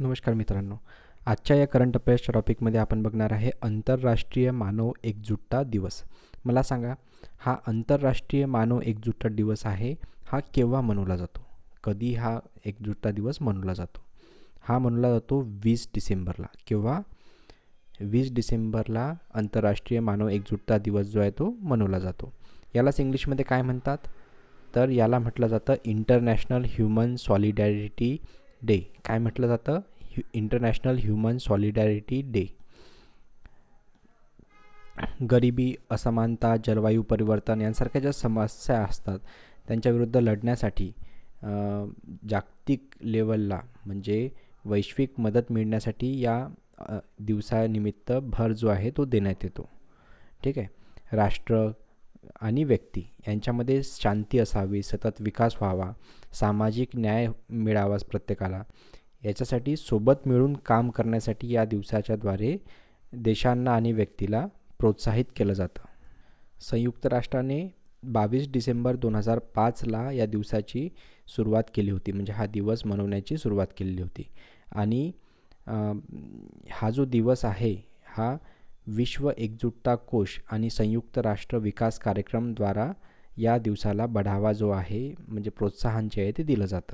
नमस्कार मित्रांनो. आजच्या या करंट अफेअर्सच्या टॉपिकमध्ये आपण बघणार आहे आंतरराष्ट्रीय मानव एकजुटता दिवस. मला सांगा हा आंतरराष्ट्रीय मानव एकजुटता दिवस आहे हा केव्हा मनवला जातो? कधी हा एकजुटता दिवस मनवला जातो? हा मनवला जातो वीस डिसेंबरला किंवा वीस डिसेंबरला आंतरराष्ट्रीय मानव एकजुटता दिवस जो आहे तो मनवला जातो. यालाच इंग्लिशमध्ये काय म्हणतात? तर याला म्हटलं जातं इंटरनॅशनल ह्युमन सॉलिडॅरिटी डे. काय म्हटलं जातं? ह्यु इंटरनॅशनल ह्युमन सॉलिडॅरिटी डे गरिबी असमानता जलवायू परिवर्तन यांसारख्या ज्या समस्या असतात त्यांच्याविरुद्ध लढण्यासाठी जागतिक लेवलला म्हणजे वैश्विक मदत मिळण्यासाठी या दिवसानिमित्त भर जो आहे तो देण्यात येतो. ठीक आहे? राष्ट्र आणि व्यक्ती. यांच्यामध्ये शांती असावी सतत विकास व्हावा सामाजिक न्याय मिळावा प्रत्येकाला. याच्यासाठी सोबत मिळून काम करण्यासाठी या दिवसाच्याद्वारे देशांना आणि व्यक्तीला प्रोत्साहित केलं जातं. संयुक्त राष्ट्राने बावीस डिसेंबर दोन हजार पाचला या दिवसाची सुरुवात केली होती. म्हणजे हा दिवस मनवण्याची सुरुवात केलेली होती. आणि हा जो दिवस आहे हा विश्व एकजुटता कोष आणि संयुक्त राष्ट्र विकास कार्यक्रमद्वारा या दिवसाला बढावा जो आहे म्हणजे प्रोत्साहन जे आहे ते दिलं जातं.